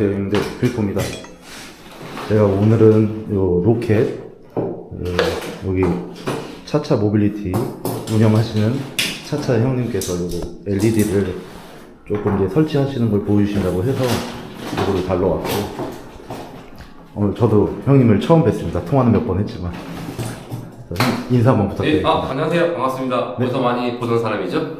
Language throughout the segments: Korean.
안녕하세요 형님들 필포입니다 제가 오늘은 요 로켓 어, 여기 차차 모빌리티 운영하시는 차차 형님께서 요거 LED를 조금 이제 설치하시는 걸 보여주신다고 해서 이거를 달러 왔고 오늘 저도 형님을 처음 뵀습니다 통화는 몇 번 했지만 인사 한번 네, 부탁드립니다 아, 안녕하세요. 반갑습니다. 네. 어디서 많이 보던 사람이죠?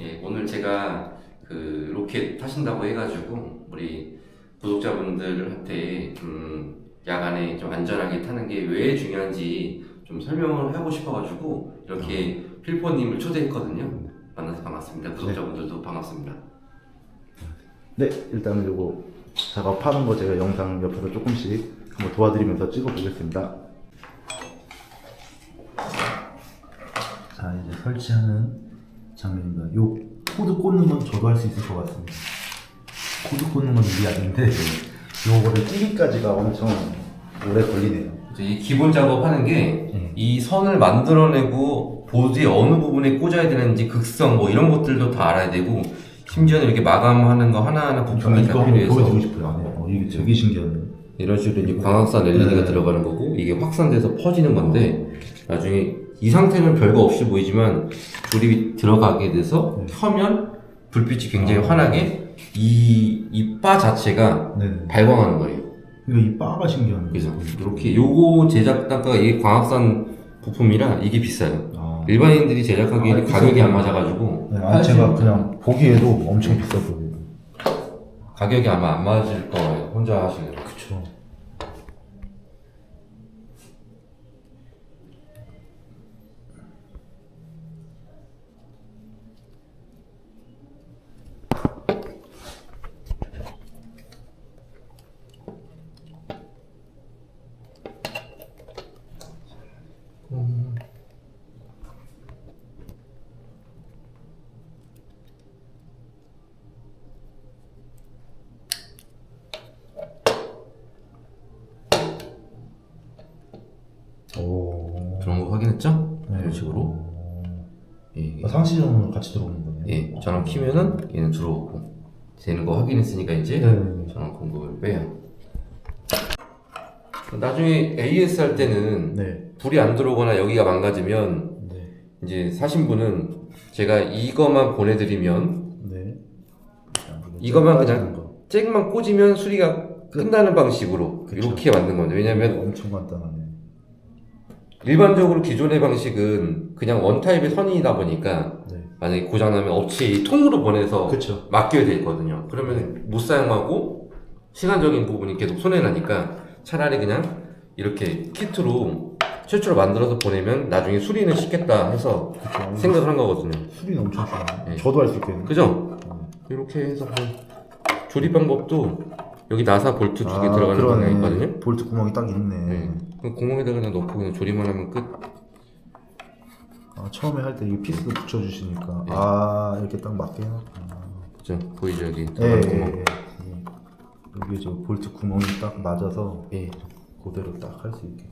예, 오늘 제가 그 로켓 타신다고 해가지고 우리 구독자분들한테 음, 야간에 좀 안전하게 타는 게 왜 중요한지 좀 설명을 하고 싶어가지고 이렇게 필포님을 초대했거든요. 만나서 반갑습니다. 구독자분들도 반갑습니다. 네, 일단은 요거 작업하는 거 제가 영상 옆에서 조금씩 한번 도와드리면서 찍어보겠습니다. 자, 이제 설치하는 장면입니다. 요 코드 꽂는 건 저도 할 수 있을 것 같습니다. 코드 꽂는 건 일이 아닌데 요거를 끼기까지가 엄청 오래 걸리네요. 이제 이 기본 작업하는 게 네. 이 선을 만들어내고 보드의 어느 부분에 꽂아야 되는지 극성 뭐 이런 것들도 다 알아야 되고 심지어는 이렇게 마감하는 거 하나하나 부품이 다 이거 한번 필요해서 보여드리고 싶어요. 안에. 어, 이게 되게 신기하네요. 이런 식으로 이제 광학산 LED가 네. 들어가는 거고 이게 확산돼서 퍼지는 건데 나중에 이 상태는 별거 없이 보이지만 조립이 들어가게 돼서 네. 켜면 불빛이 굉장히 아. 환하게 이 이 바 자체가 네네. 발광하는 거예요. 이거 이 바가 신기하네요. 그래서 이렇게 요거 제작 단가가 이게 광학산 부품이라 이게 비싸요. 아, 일반인들이 제작하기에는 아, 가격이. 안 맞아가지고 네, 아니 제가 그냥 보기에도 엄청 비싸 보여요. 가격이 아마 안 맞을 거예요. 혼자 하시는. 그쵸. 오. 그런 거 확인했죠? 네. 이런 식으로. 상시전으로 같이 들어오는 거네요. 예, 전원 키면은 얘는 들어오고 되는 거 확인했으니까 이제 네. 전원 공급을 빼요. 나중에 AS 할 때는 네. 불이 안 들어오거나 여기가 망가지면 네. 이제 사신 분은 제가 이거만 보내드리면 네. 빠지는 그냥 거. 잭만 꽂으면 수리가 끝나는 방식으로 그쵸. 이렇게 만든 건데 왜냐면 엄청 간단하네. 일반적으로 기존의 방식은 그냥 원타입의 선이다 보니까 네. 만약에 고장나면 업체에 통으로 보내서 그쵸. 맡겨야 돼 있거든요. 그러면 못 사용하고 시간적인 부분이 계속 손해나니까 차라리 그냥 이렇게 키트로 최초로 만들어서 보내면 나중에 수리는 쉽겠다 해서 그쵸. 생각을 한 거거든요. 수리는 엄청 좋아요. 네. 저도 할 수 있겠네요. 그죠? 음. 이렇게 해서 뭐 조립 방법도 여기 나사 볼트 두 개 아, 들어가는 그러네. 방향이 있거든요. 볼트 구멍이 딱 있네. 네. 그 구멍에다가 그냥 넣고 그냥 조립만 하면 끝. 아, 처음에 할 때 이 피스도 붙여주시니까. 네. 아, 이렇게 딱 맞게 해놨구나. 그죠? 보이죠 여기 예, 들어가는 예, 구멍. 예. 여기 저 볼트 구멍이 딱 맞아서 예. 그대로 딱 할 수 있게.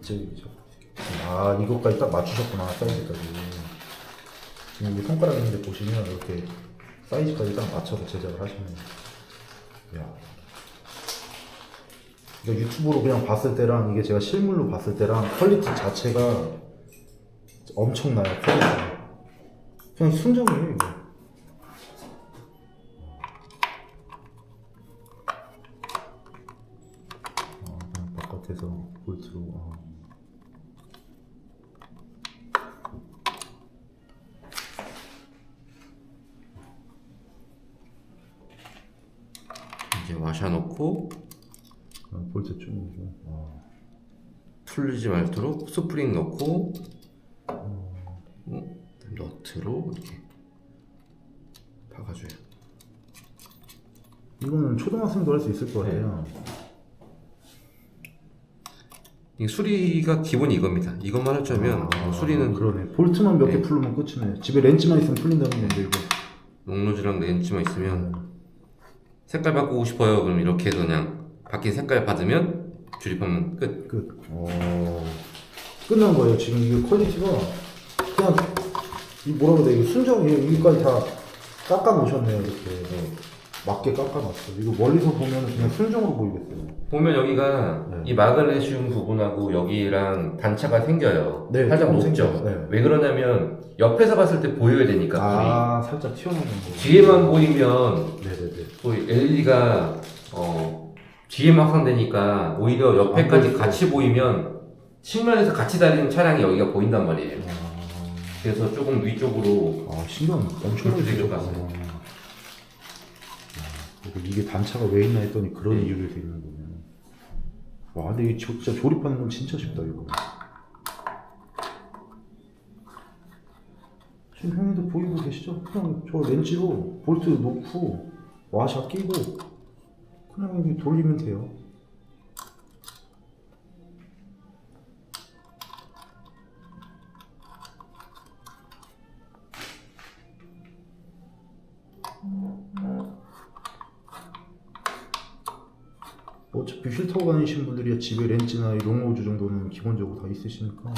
저기 저. 아 이것까지 딱 맞추셨구나 사이즈까지. 지금 여기 손가락 있는데 보시면 이렇게 사이즈까지 딱 맞춰서 제작을 하시네요. 야. 그러니까 유튜브로 그냥 봤을 때랑 이게 제가 실물로 봤을 때랑 퀄리티 자체가 엄청나요 퀄리티가. 그냥 순정이에요 이거. 이제 와셔놓고 아, 볼트 좀. 아. 풀리지 말도록 스프링 넣고 음, 너트로 이렇게 박아줘요. 이거는 초등학생도 할 수 있을 것 같아요. 이 수리가 기본이 이겁니다. 이것만 할 줄면 아, 수리는 그러네. 볼트만 몇 개 네. 풀르면 끝이네. 집에 렌즈만 있으면 풀린다는 건데 이거. 녹노즈랑 렌즈만 있으면 네. 색깔 바꾸고 싶어요. 그럼 이렇게 해서 그냥 바뀐 색깔 받으면 조립하면 끝. 끝. 어. 끝난 거예요. 지금 이게 퀄리티가 그냥 이 뭐라 그래 이거 순정이에요. 여기까지 다 깎아 놓으셨네요. 이렇게. 맞게 깎아놨어. 이거 멀리서 보면 그냥 순정으로 보이겠어요. 보면 여기가 네. 이 마그네슘 부분하고 여기랑 단차가 생겨요. 네, 살짝 조금 높죠. 생겨요. 네. 왜 그러냐면 옆에서 봤을 때 보여야 되니까 아, 살짝 튀어나오는 거. 불이. 뒤에만 보이면 네네네. 또 LED가 어, 뒤에만 확산되니까 오히려 옆에까지 안 보이죠. 같이 보이면 측면에서 같이 달리는 차량이 여기가 보인단 말이에요. 아, 그래서 조금 위쪽으로 아 신경 엄청 쓰이죠. 갔어요. 그리고 이게 단차가 왜 있나 했더니 그런 네. 이유로 돼 있는 거네. 와, 근데 이 진짜 조립하는 건 진짜 쉽다 이거. 지금 형님도 보이고 계시죠? 그냥 저 렌즈로 볼트 놓고 와샤 끼고 그냥 여기 돌리면 돼요. 집에 렌즈나 이 롱호주 정도는 기본적으로 다 있으시니까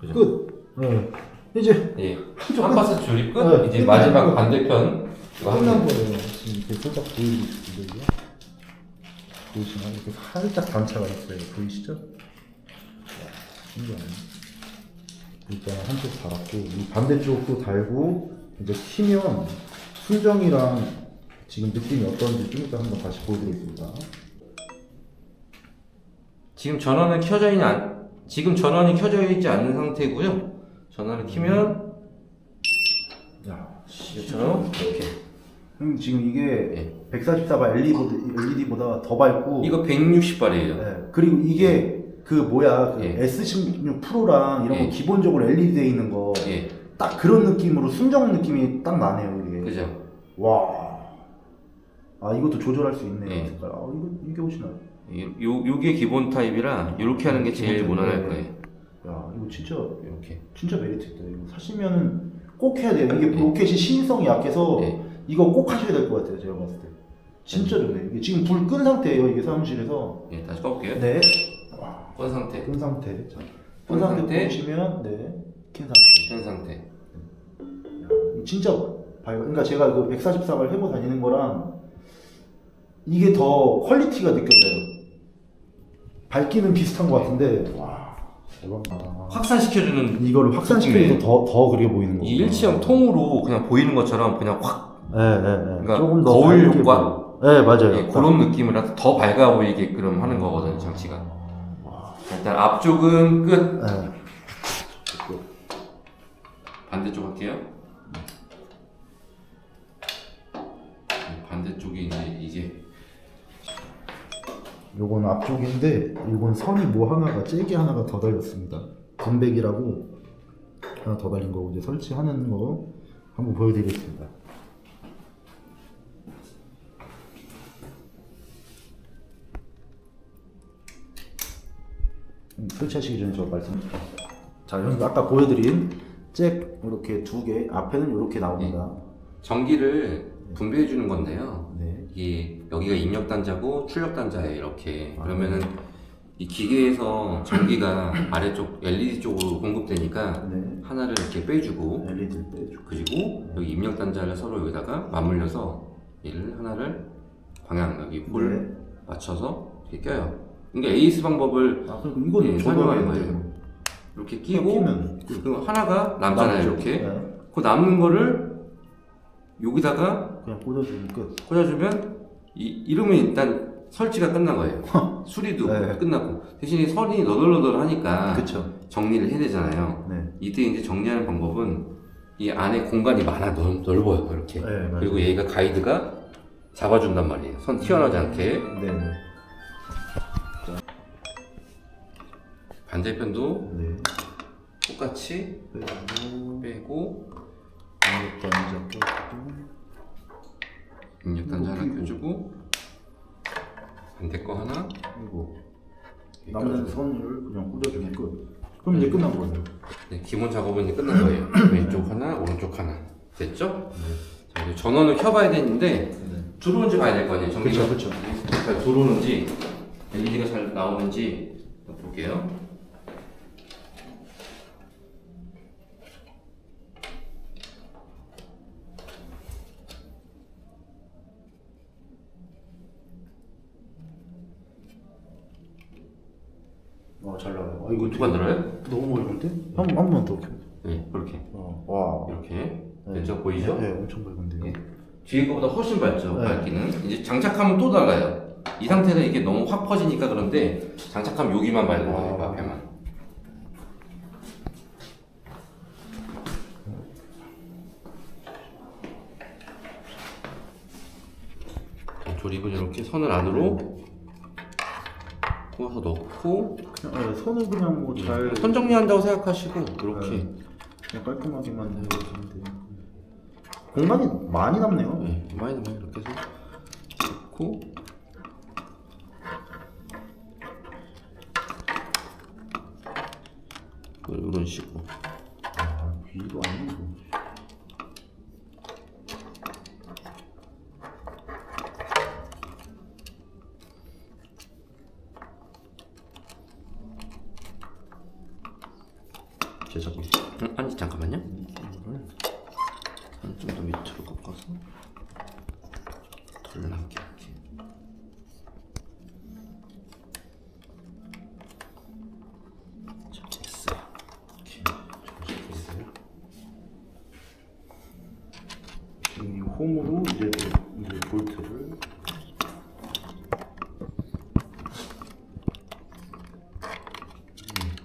그죠? 끝. 네. 이제 예. 한 파스 조립 끝. 네, 이제 끝. 마지막 반대편 이거 끝난 거예요. 지금 이렇게 살짝 보이고 있는데 보이시나요? 이렇게 살짝 단차가 있어요. 보이시죠? 와, 신기하네. 일단 한쪽 달았고 이 반대쪽도 달고 이제 키면 순정이랑 지금 느낌이 어떤지 좀 이따 한번 다시 보여드리겠습니다. 지금 전원은 켜져 있는 안, 지금 전원이 켜져 있지 않는 상태고요. 전원을 키면 야, 이것처럼 이렇게 형 지금 이게 예. 144발 LED보다 더 밝고 이거 160발이에요. 네. 그리고 이게 그 뭐야 그 예. S16 프로랑 이런 예. 거 기본적으로 LED 돼 있는 거 딱 예, 그런 느낌으로 순정 느낌이 딱 나네요 이게 그죠? 와. 아 이것도 조절할 수 있네요 예. 색깔. 아 이거 이게 훨씬 나아 이- 요 요게 기본 타입이라 이렇게 하는 게 제일 기본. 무난할 네. 거예요. 야 이거 진짜 이렇게. 진짜 메리트 있다 이거 사시면은 꼭 해야 돼요 이게 예. 로켓이 신성이 약해서 예. 이거 꼭 하셔야 될 것 같아요 제가 봤을 때 진짜 좋네 이게 지금 불 끈 상태예요 이게 사무실에서 예, 다시 꺼볼게요. 네 건 상태, 끈 상태. 자, 끈 끈 상태 상태. 보시면 네, 킨 상태. 현 상태. 진짜 밝아. 그러니까 제가 그 144발 해고 다니는 거랑 이게 더 퀄리티가 느껴져요. 밝기는 비슷한 것 같은데 와 대박이다. 확산시켜주는 이거를 확산시키면 더더 그려 보이는 거. 이 일체형 통으로 그냥 보이는 것처럼 그냥 확 네, 네, 네. 그러니까 조금 더 거울 밝게 효과? 보여요. 네, 맞아요. 예, 그런 느낌이라서 더 밝아 보이게끔 하는 거거든요, 장치가. 와. 일단 앞쪽은 끝. 네. 반대쪽 할게요. 네, 반대쪽이 이제 요건 앞쪽인데 이건 선이 뭐 하나가 째기 하나가 더 달렸습니다. 분백이라고 하나 더 달린 거고 이제 설치하는 거 한번 보여드리겠습니다. 음, 설치하시기 전에 저 말씀. 자, 형님 아까 보여드린 잭 이렇게 두 개, 앞에는 이렇게 나옵니다. 전기를 분배해 주는 건데요. 네. 이게 여기가 입력 단자고 출력 단자예요, 이렇게. 아. 그러면은 이 기계에서 전기가 아래쪽 LED 쪽으로 공급되니까 네. 하나를 이렇게 빼주고 LED 빼주고. 그리고 여기 입력 단자를 서로 여기다가 맞물려서 얘를 하나를 방향 여기 볼 네. 맞춰서 이렇게 껴요. 그러니까 에이스 방법을 아, 그리고 이건 예, 설명하는 거예요. 이렇게 끼고 끼면 그리고 하나가 남잖아요, 남죠. 이렇게. 네. 그 남는 거를 여기다가 그냥 꽂아주면 끝. 꽂아주면 이, 이러면 일단 설치가 끝난 거예요. 수리도 네. 끝났고 대신에 선이 너덜너덜 하니까 그쵸. 정리를 해야 되잖아요. 네. 이때 이제 정리하는 방법은 이 안에 공간이 많아 넓, 넓어요 이렇게. 네, 맞아요. 그리고 얘가 가이드가 잡아준단 말이에요. 선 튀어나오지 않게. 네. 네. 반대편도 네. 똑같이 빼고 빼고 이것도 앉아 껴주고 입력 단자 하나 끼고. 껴주고 반대 거 하나 그리고 이렇게 남는 껴주고. 선을 그냥 꽂아주면 끝. 그럼 이제 끝난 거예요. 네, 기본 작업은 이제 끝난 거예요. 왼쪽 하나, 오른쪽 하나. 됐죠? 자, 이제 전원을 켜봐야 되는데 네. 들어오는지 봐야 될 거 아니에요. 전기가 그쵸, 그쵸. 잘 들어오는지 LED가 잘 나오는지 볼게요. 어, 잘 나와요. 아, 이거 누가 들어요? 너무 어려운데? 한, 한 번 더. 네, 그렇게. 어, 와. 이렇게. 네. 됐죠? 보이죠? 네, 엄청 밝은데요. 예. 뒤에 거보다 훨씬 밝죠, 네. 밝기는. 이제 장착하면 또 달라요. 이 상태는 이게 너무 확 퍼지니까 그런데 장착하면 여기만 밝은 거예요, 아. 앞에만. 자, 조립은 이렇게 선을 안으로 꼬아서 넣고 그냥, 네, 손을 그냥 뭐 잘 선 정리한다고 생각하시고 이렇게 네. 그냥 깔끔하게만 해주시면 돼요. 공간이 많이 남네요. 네, 많이 많이 이렇게 해서 넣고 이런 식으로 아, 위도 아니고. 제작이. 응? 아니 잠깐만요 이거를 좀 더 밑으로 꺾어서 덜 남게 이렇게 자 됐어요 이렇게 있어요. 이홈으로 이제 이제 볼트를 음,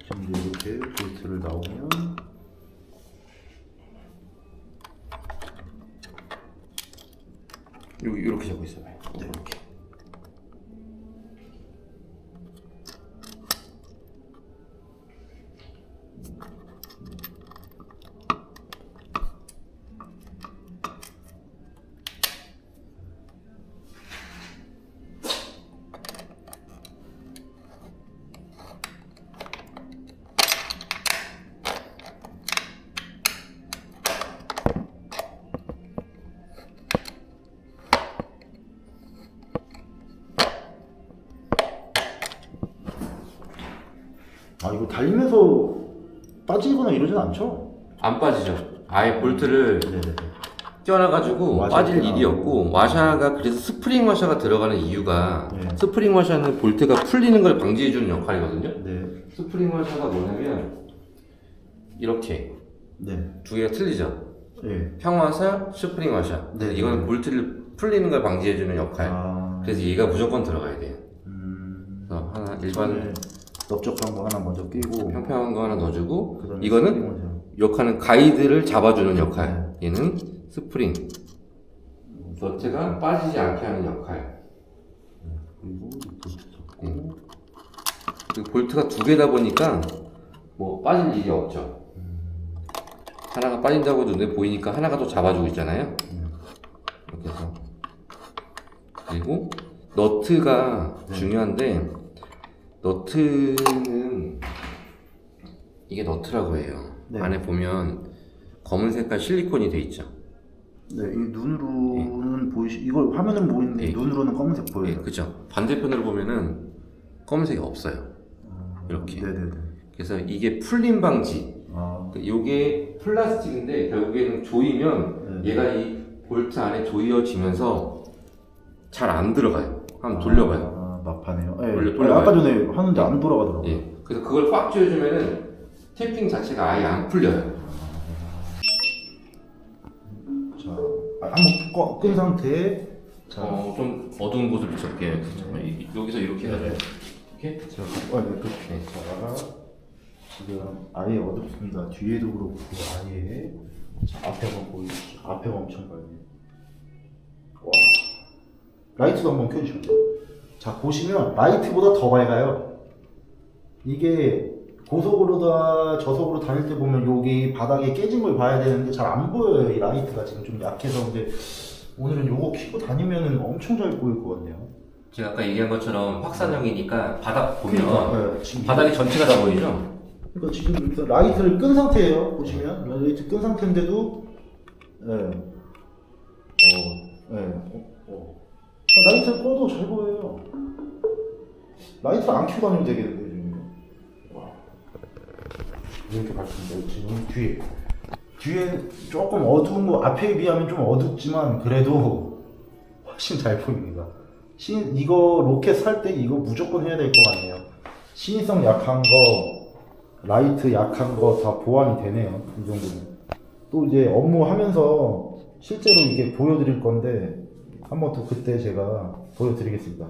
지금 이제 이렇게 볼트를 나오면 여기 이렇게 잡고 있어요 이렇게 아 이거 달리면서 빠지거나 이러진 않죠? 안 빠지죠 아예 볼트를 네네. 껴놔가지고 와샤 빠질 껴놔. 일이 없고 와샤가 그래서 스프링 와샤가 들어가는 이유가 네. 스프링 와샤는 볼트가 풀리는 걸 방지해주는 역할이거든요 네. 스프링 와샤가 뭐냐면 이렇게 네. 두 개가 틀리죠 네. 평화사, 스프링 와샤 네. 이거는 볼트를 풀리는 걸 방지해주는 역할 아. 그래서 얘가 무조건 들어가야 돼요 음. 그래서 하나 일반 넓적한 거 하나 먼저 끼고 평평한 거 하나 넣어주고 그다음에 이거는 먼저. 역할은 가이드를 잡아주는 역할 얘는 스프링 너트가 빠지지 않게 하는 역할 그리고 이 볼트 잡고 음. 그 볼트가 두 개다 보니까 뭐 빠질 일이 없죠. 하나가 빠진다고 눈에 보이니까 하나가 또 잡아주고 있잖아요. 이렇게 해서 그리고 너트가 네. 중요한데 너트는 이게 너트라고 해요. 네. 안에 보면 검은 색깔 실리콘이 돼 있죠. 네, 이 눈으로는 보이시 이걸 화면은 보이는데 네. 눈으로는 검은색 예, 보여요. 그죠. 반대편으로 보면은 검은색이 없어요. 이렇게. 네, 네, 네. 그래서 이게 풀림 방지. 아, 이게 플라스틱인데 결국에는 조이면 네. 얘가 이 볼트 안에 조여지면서 잘 안 들어가요. 한번 돌려봐요. 아, 막판에요. 네. 아, 돌려봐요. 아까 전에 하는데 안 돌아가더라고요. 예. 그래서 그걸 꽉 조여주면은 탭핑 자체가 아예 안 풀려요. 자, 아, 한번 꺼- 끈 상태에 자, 어, 좀 어두운 곳을 비춰볼게요. 이- 여기서 이렇게 네, 해가지고. 네. 이렇게. 자, 어, 네, 그, 자, 지금 아예 어둡습니다. 뒤에도 그렇고 아예 자, 앞에만 보이시죠? 앞에가 엄청 밝네. 와, 라이트도 한번 켜주시면 돼요. 자, 보시면 라이트보다 더 밝아요. 이게 고속으로다 저속으로 다닐 때 보면 여기 바닥에 깨진 걸 봐야 되는데 잘 안 보여요. 이 라이트가 지금 좀 약해서 근데 오늘은 요거 켜고 다니면 엄청 잘 보일 것 같네요. 제가 아까 얘기한 것처럼 확산형이니까 바닥 보면 그러니까, 네, 지금 바닥이 전체가 다 보이죠? 그러니까 지금 일단 라이트를 끈 상태예요. 보시면 라이트 끈 상태인데도 예. 어, 예. 어, 어. 라이트를 꺼도 잘 보여요. 라이트 안 켜고 다니면 되겠는데, 지금. 이렇게 밝은데, 지금 뒤에. 뒤에 조금 어두운 거, 앞에 비하면 좀 어둡지만, 그래도 훨씬 잘 보입니다. 신, 이거 로켓 살 때 이거 무조건 해야 될 것 같네요. 신인성 약한 거, 라이트 약한 거 다 보완이 되네요. 이 정도면. 또 이제 업무 하면서 실제로 이게 보여드릴 건데, 한 번 더 그때 제가 보여드리겠습니다.